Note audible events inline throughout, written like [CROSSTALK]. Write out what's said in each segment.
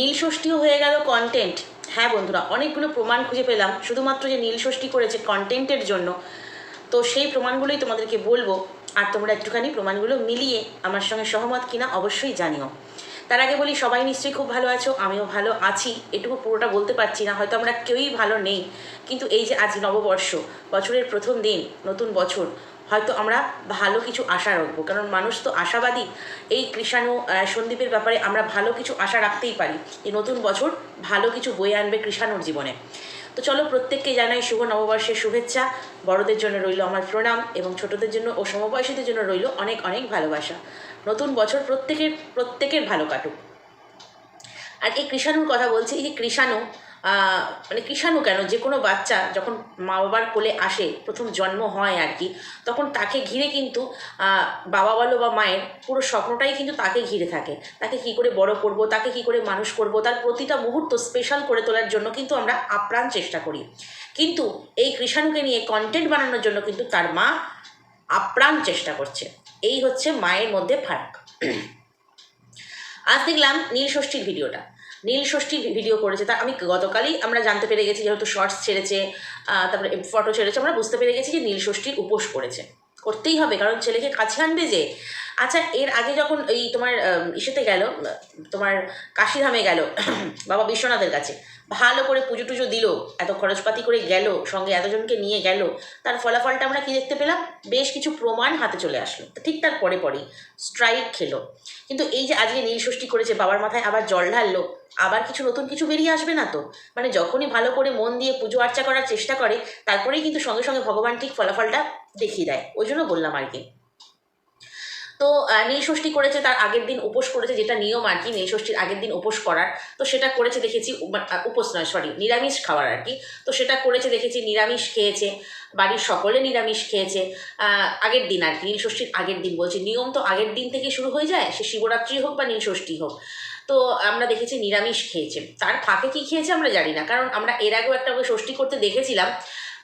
নীল ষষ্ঠীও হয়ে গেল কন্টেন্ট হ্যাঁ বন্ধুরা, অনেকগুলো প্রমাণ খুঁজে পেলাম। শুধুমাত্র যে নীল ষষ্ঠী করেছে কন্টেন্টের জন্য। তো সেই প্রমাণগুলোই তোমাদেরকে বলব। আর তোমরা একটুখানি প্রমাণগুলো মিলিয়ে আমার সঙ্গে সহমত কিনা অবশ্যই জানিও। তার আগে বলি, সবাই নিশ্চয়ই খুব ভালো আছো, আমিও ভালো আছি। এটুকু পুরোটা বলতে পারছি না, হয়তো আমরা কেউই ভালো নেই। কিন্তু এই যে আজ নববর্ষ, বছরের প্রথম দিন, নতুন বছর হয়তো আমরা ভালো কিছু আশা রাখব। কারণ মানুষ তো আশাবাদী। এই কৃষাণু সন্দীপের ব্যাপারে আমরা ভালো কিছু আশা রাখতেই পারি। যে নতুন বছর ভালো কিছু বয়ে আনবে কৃষাণুর জীবনে। তো চলো প্রত্যেককে জানাই শুভ নববর্ষের শুভেচ্ছা। বড়দের জন্য রইল আমার প্রণাম এবং ছোটদের জন্য ও সমবয়সীদের জন্য রইল অনেক অনেক ভালোবাসা। নতুন বছর প্রত্যেকের প্রত্যেকের ভালো কাটুক। আর এই কৃষাণুর কথা বলছি, এই কৃষাণু মানে কৃষাণু কেন? যে কোনো বাচ্চা যখন মা বাবার কোলে আসে, প্রথম জন্ম হয় আর কি, তখন তাকে ঘিরে কিন্তু বাবা বলো বা মায়ের পুরো স্বপ্নটাই কিন্তু তাকে ঘিরে থাকে। তাকে কি করে বড় করব, তাকে কি করে মানুষ করব, তার প্রতিটা মুহূর্ত স্পেশাল করে তোলার জন্য কিন্তু আমরা আপ্রাণ চেষ্টা করি। কিন্তু এই কৃষাণুকে নিয়ে কন্টেন্ট বানানোর জন্য কিন্তু তার মা আপ্রাণ চেষ্টা করছে। এই হচ্ছে মায়ের মধ্যে ফারাক। আজ দেখলাম নীলষষ্ঠীর ভিডিওটা নীল ষষ্ঠী ভিডিও করেছে। তা আমি গতকালই আমরা জানতে পেরে গেছি, যেহেতু শর্টস ছেড়েছে তারপরে ফটো ছেড়েছে, আমরা বুঝতে পেরে গেছি যে নীল ষষ্ঠী উপোস করেছে। করতেই হবে, কারণ ছেলেকে কাছে আনবে যে? আচ্ছা এর আগে যখন এই তোমার ইসেতে গেল, তোমার কাশিধামে গেল, বাবা বিশ্বনাথের কাছে ভালো করে পুজো টুজো দিল, এত খরচপাতি করে গেল, সঙ্গে এতজনকে নিয়ে গেল, তার ফলাফলটা আমরা কি দেখতে পেলাম? বেশ কিছু প্রমাণ হাতে চলে আসলো। ঠিক তার পরে পরেই স্ট্রাইক খেলো। কিন্তু এই যে আজকে নীল ষষ্ঠী করেছে, বাবার মাথায় আবার জল ঢাললো, আবার কিছু নতুন কিছু বেরিয়ে আসবে না তো? মানে যখনই ভালো করে মন দিয়ে পুজো আর্চা করার চেষ্টা করে, তারপরেই কিন্তু সঙ্গে সঙ্গে ভগবান ঠিক ফলাফলটা দেখিয়ে দেয়। ওই জন্য বললাম আর কি। তো নীল ষষ্ঠী করেছে, তার আগের দিন উপোস করেছে, যেটা নিয়ম আর কি নীল ষষ্ঠীর আগের দিন উপোস করার। তো সেটা করেছে, দেখেছি উপোস নয় সরি নিরামিষ খাওয়ার আর কি। তো সেটা করেছে, দেখেছি, নিরামিষ খেয়েছে, বাড়ির সকলে নিরামিষ খেয়েছে। আগের দিন আর কি নীল ষষ্ঠীর আগের দিন বলছি। নিয়ম তো আগের দিন থেকে শুরু হয়ে যায়, সে শিবরাত্রি হোক বা নীল ষষ্ঠী হোক। তো আমরা দেখেছি, নিরামিষ খেয়েছে। তার ফাঁকে কি খেয়েছে আমরা জানি না, কারণ আমরা এর আগেও একটা ষষ্ঠী করতে দেখেছিলাম।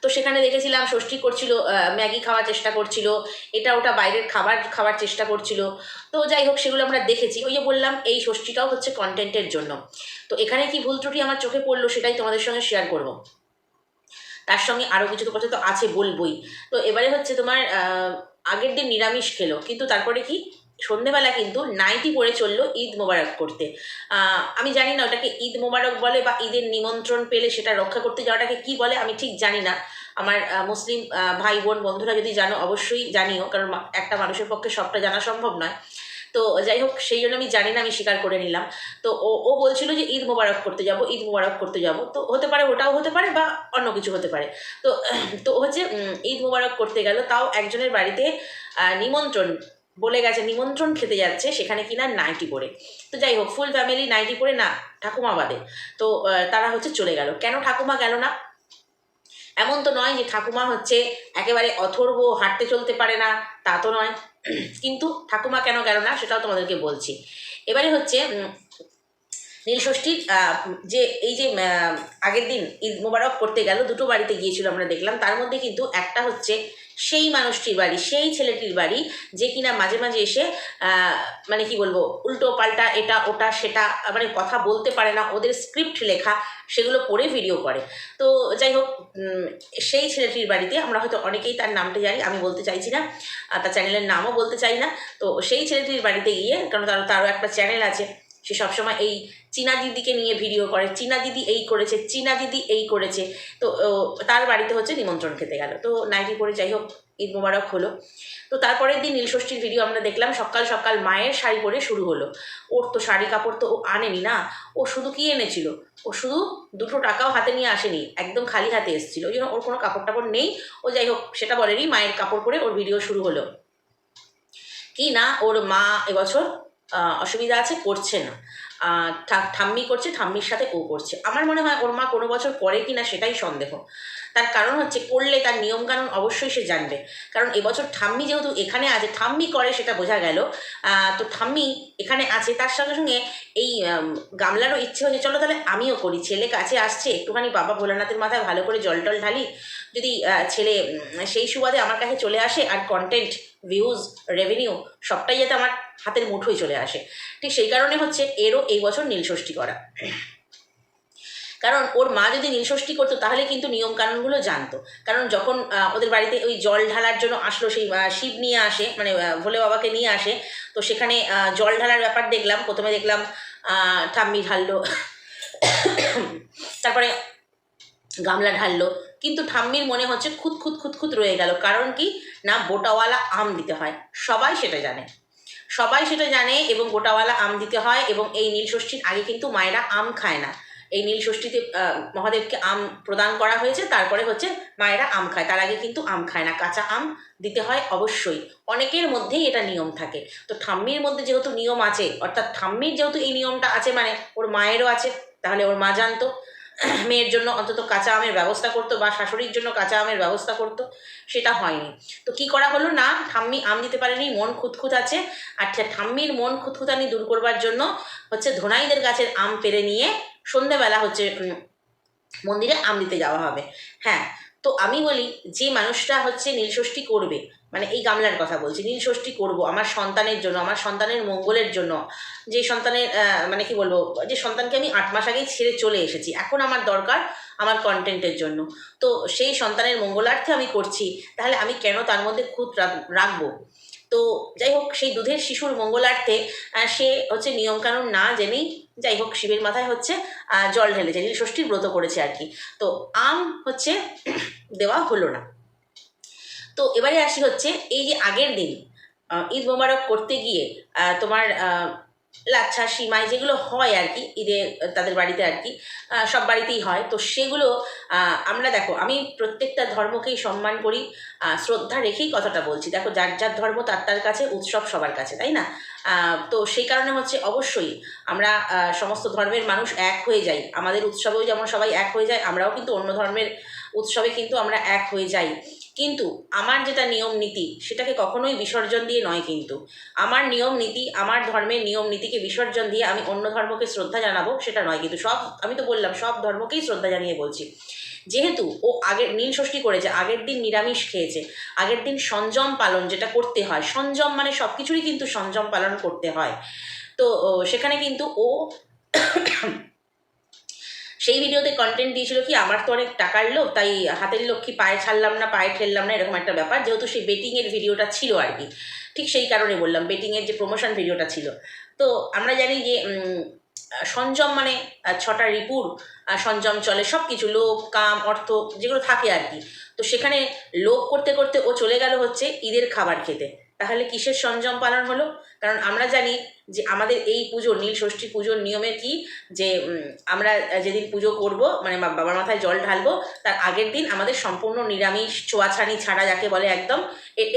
তো সেখানে দেখেছিলাম ষষ্ঠী করছিল ম্যাগি খাওয়ার চেষ্টা করছিল, এটা ওটা বাইরের খাবার খাওয়ার চেষ্টা করছিল। তো যাই হোক, সেগুলো আমরা দেখেছি। ওই যে বললাম, এই ষষ্ঠীটাও হচ্ছে কন্টেন্টের জন্য। তো এখানে কি ভুল ত্রুটি আমার চোখে পড়ল সেটাই তোমাদের সঙ্গে শেয়ার করব। তার সঙ্গে আরও কিছু কথা তো আছে বলবই। তো এবারে হচ্ছে তোমার আগের দিন নিরামিষ খেলো, কিন্তু তারপরে কি? সন্ধেবেলা কিন্তু নাইটি পরে চলল ঈদ মোবারক করতে। আমি জানি না ওটাকে ঈদ মোবারক বলে বা ঈদের নিমন্ত্রণ পেলে সেটা রক্ষা করতে যাওয়াটাকে কি বলে, আমি ঠিক জানি না। আমার মুসলিম ভাই বোন বন্ধুরা যদি জানো অবশ্যই জানিও, কারণ একটা মানুষের পক্ষে সবটা জানা সম্ভব নয়। তো যাই হোক, সেই জন্য আমি জানি না, আমি স্বীকার করে নিলাম। তো ও ও বলছিল যে ঈদ মোবারক করতে যাব, ঈদ মোবারক করতে যাব। তো হতে পারে ওটাও হতে পারে বা অন্য কিছু হতে পারে। তো তো হচ্ছে ঈদ মোবারক করতে গেল, তাও একজনের বাড়িতে নিমন্ত্রণ বলে গেছে, নিমন্ত্রণ খেতে যাচ্ছে সেখানে কিনা নাইটি পরে তো যাই হোক ফুল ফ্যামিলি নাইটি পরে না, ঠাকুমা বাদে। তো তারা হচ্ছে চলে গেল। কেন ঠাকুমা গেল না? এমন তো নয় যে ঠাকুমা হচ্ছে একেবারে অথর্ব, হাঁটতে চলতে পারে না, তা তো নয়। কিন্তু ঠাকুমা কেন গেল না, সেটাও তোমাদেরকে বলছি। এবারে হচ্ছে নীলষষ্ঠীর যে, এই যে আগের দিন ঈদ মোবারক করতে গেল, দুটো বাড়িতে গিয়েছিল আমরা দেখলাম। তার মধ্যে কিন্তু একটা হচ্ছে সেই মানুষটির বাড়ি, সেই ছেলেটির বাড়ি, যে কিনা মাঝে মাঝে এসে মানে কি বলব, উল্টো পাল্টা এটা, ওটা, সেটা মানে কথা বলতে পারে না, ওদের স্ক্রিপ্ট লেখা, সেগুলো পড়ে ভিডিও করে। তো যাই হোক সেই ছেলেটির বাড়িতে আমরা হয়তো অনেকেই তার নামটা জানি, আমি বলতে চাইছি না তার চ্যানেলের নামও বলতে চাই না। তো সেই ছেলেটির বাড়িতে গিয়ে, কারণ তার, তারও একটা চ্যানেল আছে সে সবসময় এই চীনা দিদিকে নিয়ে ভিডিও করে, চীনা দিদি এই করেছে, চীনা দিদি এই করেছে। তো তার বাড়িতে হচ্ছে নিমন্ত্রণ খেতে গেল। তো নাইটি পরে যাই হোক, ঈদ মোবারক হলো। তো তারপরের দিন নীলষষ্ঠীর ভিডিও আমরা দেখলাম, সকাল সকাল মায়ের শাড়ি পরে শুরু হলো। ওর তো শাড়ি কাপড় তো ও আনেনি না, ও শুধু কি এনেছিল? ও শুধু দুটো টাকাও হাতে নিয়ে আসেনি, একদম খালি হাতে এসেছিল। ওই জন্য ওর কোনো কাপড় টাপড় নেই। ও যাই হোক, সেটা বলেনি, মায়ের কাপড় পরে ওর ভিডিও শুরু হলো। কি না, ওর মা এবছর অসুবিধা আছে, করছে না। ঠাম্মি করছে, ঠাম্মির সাথে ও করছে। আমার মনে হয় ওর মা কোনো বছর করে কি না সেটাই সন্দেহ। তার কারণ হচ্ছে, করলে তার নিয়মকানুন অবশ্যই সে জানবে। কারণ এবছর ঠাম্মি যেহেতু এখানে আছে, ঠাম্মি করে সেটা বোঝা গেল। তো ঠাম্মি এখানে আছে, তার সঙ্গে সঙ্গে এই গামলারও ইচ্ছে হচ্ছে চলো তাহলে আমিও করি। ছেলে কাছে আসছে, একটুখানি বাবা ভোলানাথের মাথায় ভালো করে জল টল ঢালি। যদি ছেলে সেই সুবাদে আমার কাছে চলে আসে, আর কন্টেন্ট ভিউজ রেভিনিউ সবটাই যাতে আমার হাতের মুঠোয় চলে আসে। ঠিক সেই কারণে হচ্ছে এরও এই বছর নীলষষ্ঠী করা। কারণ ওর মা যদি নীলষষ্ঠী করতো, তাহলে কিন্তু নিয়মকানুনগুলো জানতো। কারণ যখন ওদের বাড়িতে ওই জল ঢালার জন্য আসলো সেই শিব নিয়ে আসে মানে ভোলে বাবাকে নিয়ে আসে, তো সেখানে জল ঢালার ব্যাপার দেখলাম, প্রথমে দেখলাম ঠাম্মি ঢাললো, তারপরে গামলা ঢাললো, কিন্তু ঠাম্মির মনে হচ্ছে খুঁত খুঁত খুঁত খুঁত রয়ে গেল। কারণ কি? না, বোটাওয়ালা আম দিতে হয়। সবাই সেটা জানে। সবাই সেটা জানে এবং গোটাওয়ালা আম দিতে হয় এবং এই নীলষষ্ঠীর আগে কিন্তু মায়েরা আম খায় না। এই নীল ষষ্ঠীতে মহাদেবকে আম প্রদান করা হয়েছে, তারপরে হচ্ছে মায়েরা আম খায়। তার আগে কিন্তু আম খায় না, কাঁচা আম দিতে হয় অবশ্যই। অনেকের মধ্যেই এটা নিয়ম থাকে। তো ঠাম্মির মধ্যে যেহেতু নিয়ম আছে, অর্থাৎ ঠাম্মির যেহেতু এই নিয়মটা আছে মানে ওর মায়েরও আছে, তাহলে ওর মা জানতো। মেয়ের জন্য অন্তত কাঁচা আমের ব্যবস্থা করতো বা শাশুড়ির জন্য কাঁচা আমের ব্যবস্থা করতো, সেটা হয়নি। তো কি করা হলো? না, ঠাম্মি আম দিতে পারেনি, মন খুঁতখুত আছে। আর ঠাম্মির মন খুঁতখুতানি দূর করবার জন্য হচ্ছে ধোনাইদের গাছের আম পেরে নিয়ে সন্ধেবেলা হচ্ছে মন্দিরে আম দিতে যাওয়া হবে। হ্যাঁ তো আমি বলি, যে মানুষটা হচ্ছে নীলষষ্ঠী করবে মানে এই গামলার কথা বলছি নীলষষ্ঠী করব আমার সন্তানের জন্য, আমার সন্তানের মঙ্গলের জন্য, যে সন্তানের মানে কি বলব, যে সন্তানকে আমি আট মাস আগেই ছেড়ে চলে এসেছি, এখন আমার দরকার আমার কন্টেন্টের জন্য। তো সেই সন্তানের মঙ্গলার্থে আমি করছি, তাহলে আমি কেন তার মধ্যে খুঁত রাখ- রাখব? তো যাই হোক, সেই দুধের শিশুর মঙ্গলার্থে সে হচ্ছে নিয়মকানুন না জেনেই যাই হোক শিবের মাথায় হচ্ছে জল ঢেলেছে নীল ষষ্ঠীর ব্রত করেছে আর কি। তো আম হচ্ছে দেওয়া হলো না। তো এবারে আসি হচ্ছে, এই যে আগের দিন ঈদ মোবারক করতে গিয়ে তোমার লাচ্ছা, সিমাই যেগুলো হয় আর কি ঈদে তাদের বাড়িতে আর কি সব বাড়িতেই হয়। তো সেগুলো আমরা দেখো, আমি প্রত্যেকটা ধর্মকেই সম্মান করি শ্রদ্ধা রেখেই কথাটা বলছি। দেখো, যার যার ধর্ম তার তার কাছে, উৎসব সবার কাছে, তাই না? তো সেই কারণে হচ্ছে অবশ্যই আমরা সমস্ত ধর্মের মানুষ এক হয়ে যাই। আমাদের উৎসবেও যেমন সবাই এক হয়ে যায়, আমরাও কিন্তু অন্য ধর্মের উৎসবে কিন্তু আমরা এক হয়ে যাই। কিন্তু আমার যেটা নিয়ম নীতি, সেটাকে কখনোই বিসর্জন দিয়ে নয় কিন্তু। আমার নিয়ম নীতি, আমার ধর্মের নিয়ম নীতিকে বিসর্জন দিয়ে আমি অন্য ধর্মকে শ্রদ্ধা জানাব, সেটা নয় কিন্তু সব, আমি তো বললাম, সব ধর্মকেই শ্রদ্ধা জানিয়ে বলছি। যেহেতু ও আগের, নীল ষষ্ঠী করেছে, আগের দিন নিরামিষ খেয়েছে, আগের দিন সংযম পালন যেটা করতে হয় সংযম মানে সব কিছুরই কিন্তু সংযম পালন করতে হয়। তো সেখানে কিন্তু ও সেই ভিডিওতে কন্টেন্ট দিয়েছিল কি, আমার তো অনেক টাকার লোক তাই হাতের লক্ষ্মী পায়ে ছাড়লাম না, পায়ে ঠেললাম না, এরকম একটা ব্যাপার। যেহেতু সেই বেটিংয়ের ভিডিওটা ছিল আর কি, ঠিক সেই কারণে বললাম বেটিংয়ের যে প্রমোশন ভিডিওটা ছিল। তো আমরা জানি যে সঞ্জম মানে ছটা রিপুর সঞ্জম চলে সব কিছু লোভ, কাম, অর্থ, যেগুলো থাকে আর কি। তো সেখানে লোভ করতে করতে ও চলে গেল হচ্ছে ঈদের খাবার খেতে। তাহলে কিসের সংযম পালন হলো? কারণ আমরা জানি যে আমাদের এই পুজো, নীল ষষ্ঠী পুজোর নিয়মে কি? যে আমরা যেদিন পুজো করব মানে বাবার মাথায় জল ঢালবো, তার আগের দিন আমাদের সম্পূর্ণ নিরামিষ ছোঁয়াছানি ছাড়া যাকে বলে একদম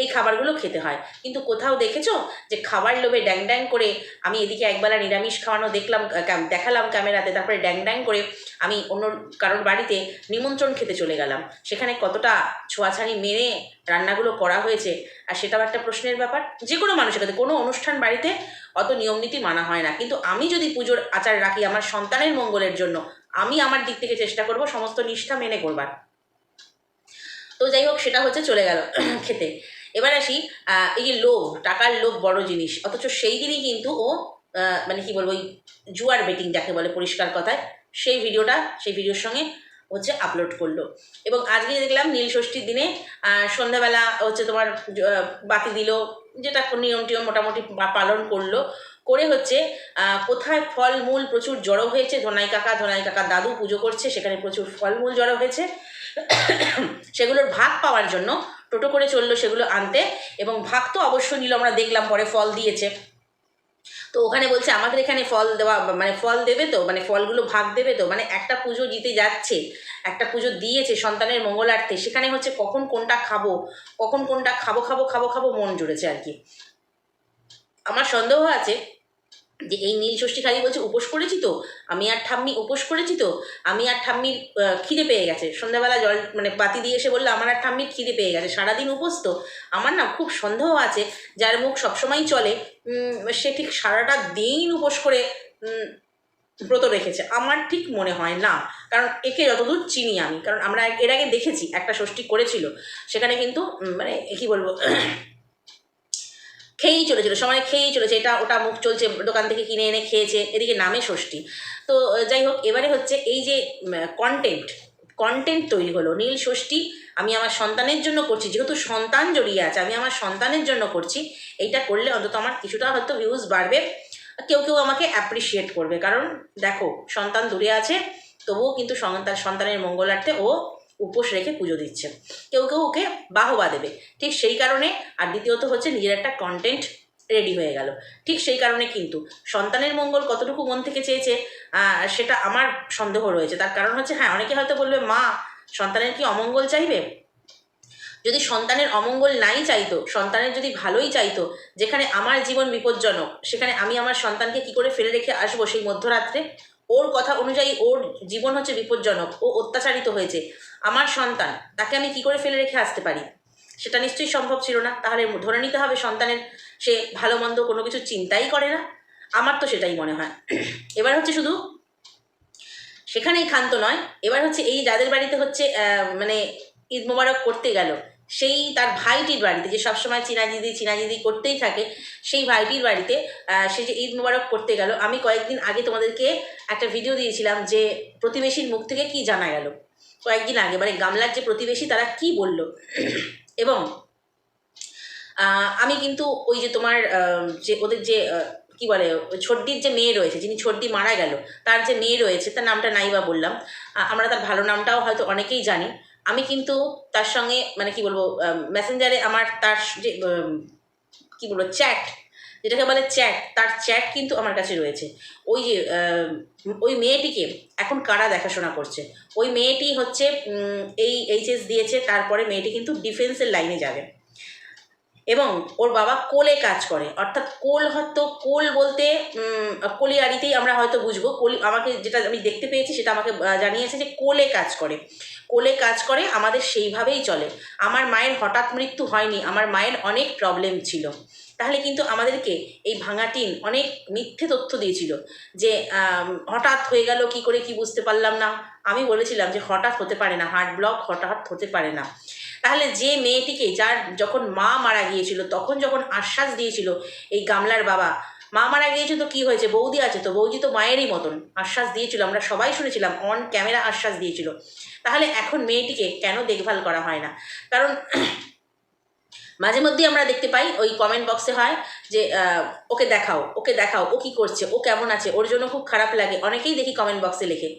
এই খাবারগুলো খেতে হয়। কিন্তু কোথাও দেখেছ যে খাবার লোভে ড্যাং ড্যাং করে আমি এদিকে একবেলা নিরামিষ খাওয়ানো দেখলাম দেখালাম ক্যামেরাতে, তারপরে ড্যাং ড্যাং করে আমি অন্য কারোর বাড়িতে নিমন্ত্রণ খেতে চলে গেলাম। সেখানে কতটা ছোঁয়াছানি মেনে রান্নাগুলো করা হয়েছে, আর সেটাও একটা প্রশ্নের ব্যাপার। যে কোনো মানুষের কাছে, কোনো অনুষ্ঠান বাড়িতে, অত নিয়মনীতি মানা হয় না। কিন্তু আমি যদি পুজোর আচার রাখি আমার সন্তানের মঙ্গলের জন্য, আমি আমার দিক থেকে চেষ্টা করব সমস্ত নিষ্ঠা মেনে করবার। তো যাই হোক, সেটা হচ্ছে চলে গেল [CLEARS THROAT] খেতে। এবার আসি এই যে লোভ, টাকার লোভ বড় জিনিস। অথচ সেই দিনই কিন্তু ও মানে কি বলব, ওই জুয়ার বেটিং যাকে বলে পরিষ্কার কথায়, সেই ভিডিওটা, সেই ভিডিওর সঙ্গে হচ্ছে আপলোড করল। এবং আজকে দেখলাম নীল ষষ্ঠীর দিনে সন্ধ্যাবেলা হচ্ছে তোমার বাতি দিল যেটা নিয়ম টিয়ম মোটামুটি পালন করল। করে হচ্ছে কোথায় ফলমূল প্রচুর জড়ো হয়েছে? ধনাই কাকা ধনাই কাকা দাদু পুজো করছে, সেখানে প্রচুর ফলমূল জড়ো হয়েছে। সেগুলোর ভাগ পাওয়ার জন্য টোটো করে চলল সেগুলো আনতে এবং ভাগ তো অবশ্যই নিল, আমরা দেখলাম পরে ফল দিয়েছে। তো ওখানে বলছে, আমাদের এখানে ফল দেওয়া মানে ফল দেবে তো মানে ফলগুলো ভাগ দেবে তো মানে একটা পুজো জিতে যাচ্ছে, একটা পুজো দিয়েছে সন্তানের মঙ্গলার্থে, সেখানে হচ্ছে কখন কোনটা খাব, কখন কোনটা খাব খাব খাব খাব, মন জুড়েছে আর কি। আমার সন্দেহ আছে যে এই নীল ষষ্ঠী খালি বলছে, উপোস করেছি তো? আমি আর ঠাম্মি উপোস করেছি তো? আমি আর ঠাম্মির খিদে পেয়ে গেছে। সন্ধ্যাবেলা জল মানে বাতি দিয়ে এসে বলল, আমার আর ঠাম্মির খিদে পেয়ে গেছে। সারাদিন উপোস তো? আমার না খুব সন্দেহ আছে, যার মুখ সবসময় চলে। সে ঠিক সারাটা দিন উপোস করে ব্রত রেখেছে। আমার ঠিক মনে হয় না। কারণ একে যতদূর চিনি আমি। কারণ আমরা এর আগে দেখেছি, একটা ষষ্ঠী করেছিল। সেখানে কিন্তু মানে কি বলব খেয়েই চলেছিল সময় খেয়েই চলেছে, এটা, ওটা মুখ চলছে, দোকান থেকে কিনে এনে খেয়েছে, এদিকে নামে ষষ্ঠী। তো যাই হোক, এবারে হচ্ছে এই যে কন্টেন্ট কন্টেন্ট তৈরি হলো, নীল ষষ্ঠী, আমি আমার সন্তানের জন্য করছি, যেহেতু সন্তান জড়িয়ে আছে, আমি আমার সন্তানের জন্য করছি, এইটা করলে অন্তত আমার কিছুটা হয়তো ভিউজ বাড়বে, কেউ কেউ আমাকে অ্যাপ্রিসিয়েট করবে, কারণ দেখো, সন্তান দূরে আছে, তবুও কিন্তু সন্তান সন্তানের মঙ্গলার্থে ও উপোস রেখে পুজো দিচ্ছে। কেউ কেউ ওকে বাহবা দেবে। ঠিক সেই কারণে, আর দ্বিতীয়ত হচ্ছে নিজের একটা কন্টেন্ট রেডি হয়ে গেল। ঠিক সেই কারণে কিন্তু সন্তানের মঙ্গল কতটুকু মন থেকে চেয়েছে সেটা আমার সন্দেহ রয়েছে। তার কারণ হচ্ছে হ্যাঁ অনেকে হয়তো বলবে, মা, সন্তানের কি অমঙ্গল চাইবে? যদি সন্তানের অমঙ্গল নাই চাইতো, সন্তানের যদি ভালোই চাইতো, যেখানে আমার জীবন বিপজ্জনক, সেখানে আমি আমার সন্তানকে কি করে ফেলে রেখে আসব সেই মধ্যরাত্রে? ওর কথা অনুযায়ী ওর জীবন হচ্ছে বিপজ্জনক, ও অত্যাচারিত হয়েছে। আমার সন্তান, তাকে আমি কি করে ফেলে রেখে আসতে পারি? সেটা নিশ্চয়ই সম্ভব ছিল না। তাহলে ধরে নিতে হবে সন্তানের সে ভালো মন্দ কোনো কিছু চিন্তাই করে না। আমার তো সেটাই মনে হয়। এবার হচ্ছে শুধু সেখানেই ক্ষান্ত নয়, এবার হচ্ছে এই যাদের বাড়িতে হচ্ছে মানে ঈদ মোবারক করতে গেল সেই তার ভাইটির বাড়িতে, যে সবসময় চিনাজিদি চিনাজিদি করতেই থাকে, সেই ভাইটির বাড়িতে সে যে ঈদ মোবারক করতে গেল। আমি কয়েকদিন আগে তোমাদেরকে একটা ভিডিও দিয়েছিলাম যে প্রতিবেশীর মুখ থেকে কি জানা গেল। কয়েকদিন আগে মানে গামলার যে প্রতিবেশী, তারা কি বলল? এবং আমি কিন্তু ওই যে তোমার যে ওদের যে কি বলে ছোট্টির যে মেয়ে রয়েছে, যিনি ছোট্টি মারা গেল, তার যে মেয়ে রয়েছে, তার নামটা নাইবা বললাম। আমরা তার ভালো নামটাও হয়তো অনেকেই জানি। আমি কিন্তু তার সঙ্গে মানে কি বলব মেসেঞ্জারে আমার তার যে কি বলব চ্যাট যেটাকে বলে চ্যাট তার চ্যাট কিন্তু আমার কাছে রয়েছে। ওই যে ওই মেয়েটিকে এখন কারা দেখাশোনা করছে? ওই মেয়েটি হচ্ছে এই এইচএস দিয়েছে, তারপরে মেয়েটি কিন্তু ডিফেন্সের লাইনে যাবে। এবং ওর বাবা কোলে কাজ করে। অর্থাৎ কোল হয়তো কোল বলতে কলিয়ারিতেই আমরা হয়তো বুঝব। কলি, আমাকে যেটা আমি দেখতে পেয়েছি সেটা আমাকে জানিয়েছে যে কোলে কাজ করে। কোলে কাজ করে আমাদের সেইভাবেই চলে। আমার মায়ের হঠাৎ মৃত্যু হয়নি, আমার মায়ের অনেক প্রবলেম ছিল। তাহলে কিন্তু আমাদেরকে এই ভাঙাটিন অনেক মিথ্যে তথ্য দিয়েছিল যে হঠাৎ হয়ে গেল, কি করে কি বুঝতে পারলাম না। আমি বলেছিলাম যে হঠাৎ হতে পারে না, হার্ট ব্লক হঠাৎ হতে পারে না। তাহলে যে মেয়েটিকে যার যখন মা মারা গিয়েছিল, তখন যখন আশ্বাস দিয়েছিল এই গামলার বাবা, মা মারা গিয়েছে তো কি হয়েছে? বৌদি আছে তো? বৌদি তো মায়েরই মতন। আশ্বাস দিয়েছিল, আমরা সবাই শুনেছিলাম অন ক্যামেরা আশ্বাস দিয়েছিল। তাহলে এখন মেয়েটিকে কেন দেখভাল করা হয় না? কারণ [CLEARS THROAT] মাঝে মধ্যেই আমরা দেখতে পাই, ওই কমেন্ট বক্সে হয় যে ওকে দেখাও ওকে দেখাও, ও কি করছে, ও কেমন আছে, ওর জন্য খুব খারাপ লাগে। অনেকেই দেখি কমেন্ট বক্সে লেখে।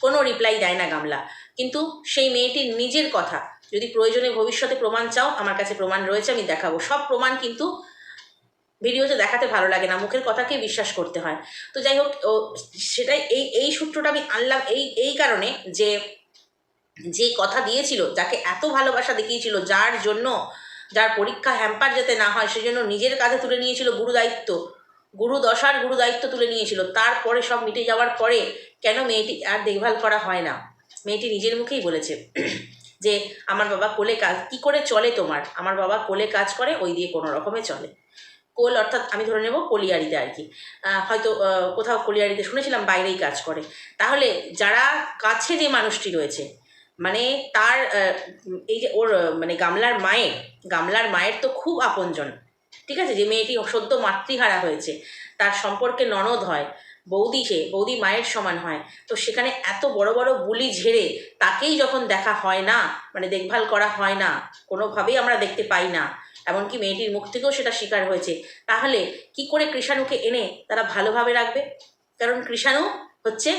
কোনো রিপ্লাই দেয় না গামলা। কিন্তু সেই মেয়েটির নিজের কথা। যদি প্রয়োজনে ভবিষ্যতে প্রমাণ চাও, আমার কাছে প্রমাণ রয়েছে, আমি দেখাবো। সব প্রমাণ কিন্তু ভিডিওতে দেখাতে ভালো লাগে না, মুখের কথাকে বিশ্বাস করতে হয়। তো যাই হোক সেটাই, এই এই সূত্রটা আমি আনলাম এই এই কারণে যে যে কথা দিয়েছিল, যাকে এত ভালোবাসা দেখিয়েছিল, যার জন্য, যার পরীক্ষা হ্যাম্পার যাতে না হয় সেজন্য নিজের কাঁধে তুলে নিয়েছিল গুরু দায়িত্ব। গুরু দশার গুরু দায়িত্ব তুলে নিয়েছিল। তারপরে সব মিটে যাওয়ার পরে কেন মেয়েটি আর দেখভাল করা হয় না? মেয়েটি নিজের মুখেই বলেছে যে, আমার বাবা কোলে কাজ, কী করে চলে তোমার? আমার বাবা কোলে কাজ করে, ওই দিয়ে কোনো রকমে চলে। কোল অর্থাৎ আমি ধরে নেব কলিয়ারিতে আর কি। হয়তো কোথাও কলিয়ারিতে শুনেছিলাম বাইরেই কাজ করে। তাহলে যারা কাছে যে মানুষটি রয়েছে মানে তার এই যে ওর মানে গামলার মায়ের গামলার মায়ের তো খুব আপনজন, ঠিক আছে? যে মেয়েটি সদ্য মাতৃহারা হয়েছে, তার সম্পর্কে ননদ হয় বৌদি সে বৌদি মায়ের সমান হয়। তো সেখানে এত বড় বড় বুলি ঝেড়ে তাকেই যখন দেখা হয় না মানে দেখভাল করা হয় না, কোনোভাবেই আমরা দেখতে পাই না। এমনকি মেয়েটির মুখ থেকেও সেটা স্বীকার হয়েছে। তাহলে কি করে কৃষাণুকে এনে তারা ভালোভাবে রাখবে? কারণ কৃষাণু হচ্ছে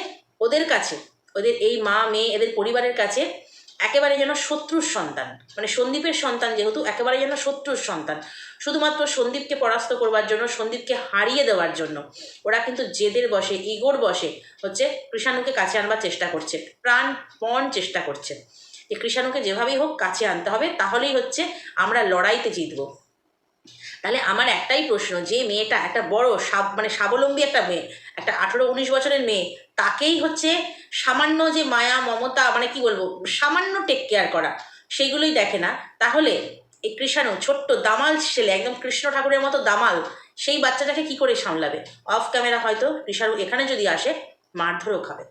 ওদের কাছে, ওদের এই মা, মেয়ে, এদের পরিবারের কাছে একেবারে যেন শত্রুর সন্তান। মানে সন্দীপের সন্তান যেহেতু, একেবারে যেন শত্রুর সন্তান। শুধুমাত্র সন্দীপকে পরাস্ত করবার জন্য, সন্দীপকে হারিয়ে দেওয়ার জন্য, ওরা কিন্তু জেদের বসে, ইগোর বসে হচ্ছে কৃষাণুকে কাছে আনবার চেষ্টা করছে, প্রাণপণ চেষ্টা করছে। যে কৃষাণুকে যেভাবেই হোক কাছে আনতে হবে, তাহলেই হচ্ছে আমরা লড়াইতে জিতবো। তাহলে আমার একটাই প্রশ্ন, যে মেয়েটা একটা বড় সাব মানে স্বাবলম্বী একটা মেয়ে, একটা আঠেরো উনিশ বছরের মেয়ে, তাকেই হচ্ছে সামান্য যে মায়া, মমতা মানে কি বলব, সামান্য টেক কেয়ার করা, সেইগুলোই দেখে না। তাহলে এই কৃষাণু, ছোট্ট দামাল ছেলে, একদম কৃষ্ণ ঠাকুরের মতো দামাল, সেই বাচ্চাটাকে কি করে সামলাবে? অফ ক্যামেরা হয়তো কৃষাণু এখানে যদি আসে, মারধরও খাবে।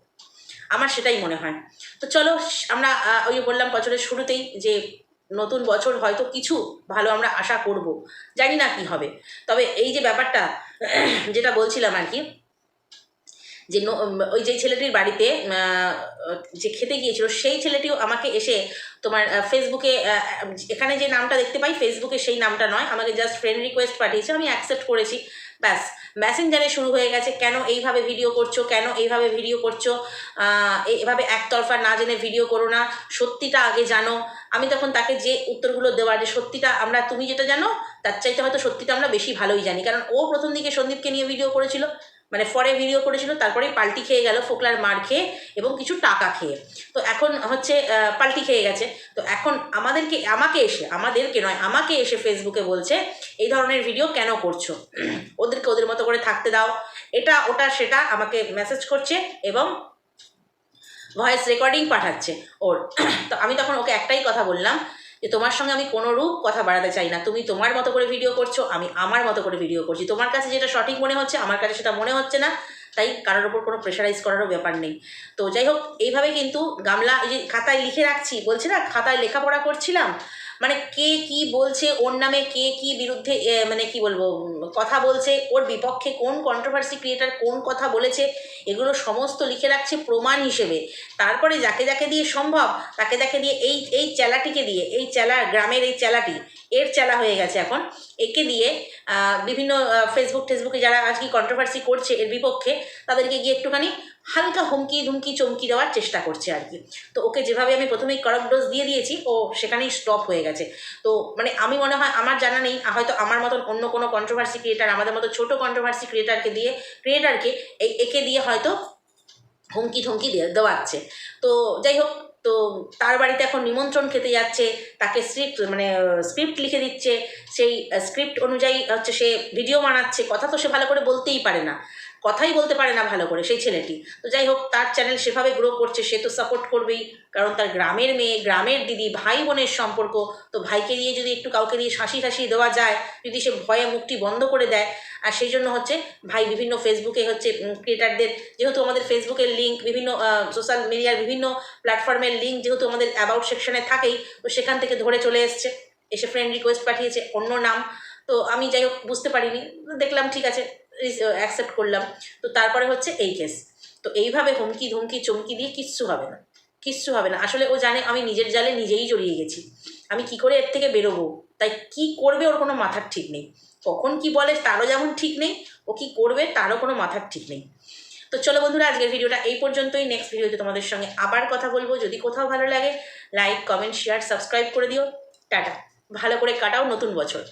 আমার সেটাই মনে হয়। তো চলো, আমরা ওই বললাম বছরের শুরুতেই যে নতুন বছর হয়তো কিছু ভালো আমরা আশা করব। জানি না কি হবে। তবে এই যে ব্যাপারটা, যেটা বলছিলাম আর কি যে ওই যে ছেলেটির বাড়িতে যে খেতে গিয়েছিল, সেই ছেলেটিও আমাকে এসে তোমার ফেসবুকে এখানে যে নামটা দেখতে পাই ফেসবুকে সেই নামটা নয়, আমাকে জাস্ট ফ্রেন্ড রিকোয়েস্ট পাঠিয়েছে আমি অ্যাকসেপ্ট করেছি। ব্যাস মেসেঞ্জারে শুরু হয়ে গেছে, কেন এইভাবে ভিডিও করছ, কেন এইভাবে ভিডিও করছ? এভাবে একতরফা না জেনে ভিডিও করো না, সত্যিটা আগে জানো। আমি তখন তাকে যে উত্তরগুলো দেওয়া যে সত্যিটা আমরা, তুমি যেটা জানো, তার চাইতে হয়তো সত্যিটা আমরা বেশি ভালোই জানি। কারণ ও প্রথম দিকে সন্দীপকে নিয়ে ভিডিও করেছিল মানে ফরে ভিডিও করেছিল তারপরে পাল্টি খেয়ে গেল, ফোকলার মার খেয়ে এবং কিছু টাকা খেয়ে। তো এখন হচ্ছে পাল্টি খেয়ে গেছে। তো এখন আমাদেরকে, আমাকে এসে, আমাদেরকে নয়, আমাকে এসে ফেসবুকে বলছে, এই ধরনের ভিডিও কেন করছ? ওদেরকে ওদের মতো করে থাকতে দাও। এটা, ওটা, সেটা আমাকে মেসেজ করছে এবং ভয়েস রেকর্ডিং পাঠাচ্ছে ওর। তো আমি তখন ওকে একটাই কথা বললাম যে তোমার সঙ্গে আমি কোনো রূপ কথা বাড়াতে চাই না। তুমি তোমার মতো করে ভিডিও করছ, আমি আমার মতো করে ভিডিও করছি। তোমার কাছে যেটা সঠিক মনে হচ্ছে, আমার কাছে সেটা মনে হচ্ছে না, তাই কারোর ওপর কোনো প্রেশারাইজ করারও ব্যাপার নেই। তো যাই হোক, এইভাবে কিন্তু গামলা, এই যে খাতায় লিখে রাখছি, বলছি না, খাতায় লেখাপড়া করছিলাম মানে কে কি বলছে, ওর নামে কে কি বিরুদ্ধে মানে কি বলব কথা বলছে, ওর বিপক্ষে কোন কন্ট্রোভার্সি ক্রিয়েটার কোন কথা বলেছে, এগুলো সমস্ত লিখে রাখছে প্রমাণ হিসেবে। তারপরে যাকে যাকে দিয়ে সম্ভব, তাকে তাকে দিয়ে এই এই চেলাটিকে দিয়ে, এই চেলা, গ্রামের এই চেলাটি, এর চেলা হয়ে গেছে এখন। একে দিয়ে বিভিন্ন ফেসবুক টেসবুকে যারা আজকে কন্ট্রোভার্সি করছে এর বিপক্ষে, তাদেরকে গিয়ে একটুখানি হালকা হুমকি ধুমকি চমকি দেওয়ার চেষ্টা করছে আর কি। তো ওকে যেভাবে আমি প্রথমেই করক ডোজ দিয়ে দিয়েছি, ও সেখানেই স্টপ হয়ে গেছে। তো মানে আমি মনে হয়, আমার জানা নেই, হয়তো আমার মতন অন্য কোনো কন্ট্রোভার্সি ক্রিয়েটার আমাদের মতো ছোটো কন্ট্রোভার্সি ক্রিয়েটারকে দিয়ে ক্রিয়েটারকে এই একে দিয়ে হয়তো হুমকি ধমকি দেওয়াচ্ছে। তো যাই হোক, তো তার বাড়িতে এখন নিমন্ত্রণ খেতে যাচ্ছে, তাকে স্ক্রিপ্ট মানে স্ক্রিপ্ট লিখে দিচ্ছে, সেই স্ক্রিপ্ট অনুযায়ী হচ্ছে সে ভিডিও বানাচ্ছে, কথা তো সে ভালো করে বলতেই পারে না। কথাই বলতে পারে না ভালো করে, সেই ছেলেটি। তো যাই হোক, তার চ্যানেল সেভাবে গ্রো করছে, সে তো সাপোর্ট করবেই। কারণ তার গ্রামের মেয়ে, গ্রামের দিদি ভাই বোনের সম্পর্ক, তো ভাইকে দিয়ে যদি একটু কাউকে দিয়ে শাঁসি শাঁসি দেওয়া যায়, যদি সে ভয়ে মুখটি বন্ধ করে দেয়, আর সেই জন্য হচ্ছে ভাই বিভিন্ন ফেসবুকে হচ্ছে ক্রিয়েটারদের যেহেতু আমাদের ফেসবুকের লিঙ্ক বিভিন্ন সোশ্যাল মিডিয়ার বিভিন্ন প্ল্যাটফর্মের লিঙ্ক যেহেতু আমাদের অ্যাবাউট সেকশনে থাকেই, তো সেখান থেকে ধরে চলে এসছে। এসে ফ্রেন্ড রিকোয়েস্ট পাঠিয়েছে অন্য নাম। তো আমি যাই হোক, বুঝতে পারিনি। দেখলাম, ঠিক আছে। অ্যাকসেপ্ট করলাম। তো তারপরে হচ্ছে এই কেস তো এইভাবে হুমকি, ধুমকি, চমকি দিয়ে কিচ্ছু হবে না। কিচ্ছু হবে না। আসলে ও জানে আমি নিজের জালে নিজেই জড়িয়ে গেছি। আমি কি করে এর থেকে বেরোবো? তাই কি করবে ওর কোনো মাথার ঠিক নেই। কখন কি বলে তারও যেমন ঠিক নেই। ও কি করবে তারও কোনো মাথার ঠিক নেই। তো চলো বন্ধুরা, আজকের ভিডিওটা এই পর্যন্তই। নেক্সট ভিডিওতে তোমাদের সঙ্গে আবার কথা বলব। যদি কোথাও ভালো লাগে লাইক কমেন্ট শেয়ার সাবস্ক্রাইব করে দিও। টাটা। ভালো করে কাটাও নতুন বছর।